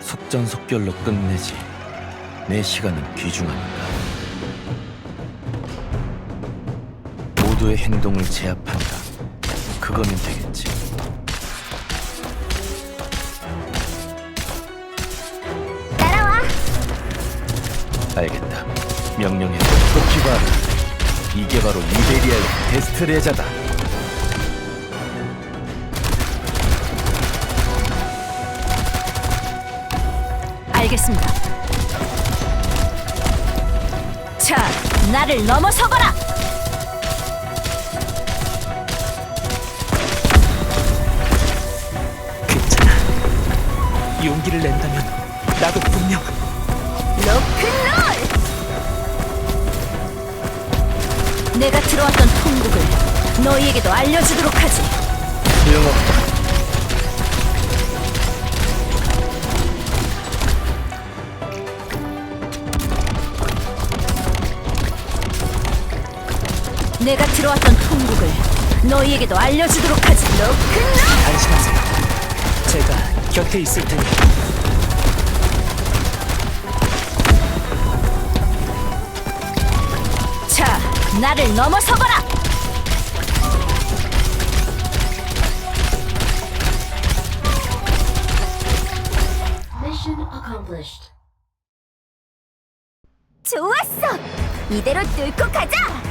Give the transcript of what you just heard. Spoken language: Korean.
속전속결로 끝내지. 내 시간은 귀중하니까. 모두의 행동을 제압한다. 그거면 되겠지. 따라와. 알겠다. 명령해. 토키바르. 이게 바로 이베리아의 데스트 레자다. 알겠습니다. 자, 나를 넘어서거라. 괜찮아. 용기를 낸다면 나도 분명 로큰롤. 내가 들어왔던 통곡을 너희에게도 알려주도록 하지. 소용없 내가 들어왔던 통곡을 너희에게도 알려주도록 하지. 로큰롤. 안심하세요. 제가 곁에 있을 테니 자, 나를 넘어서거라. Mission accomplished. 좋았어. 이대로 뚫고 가자.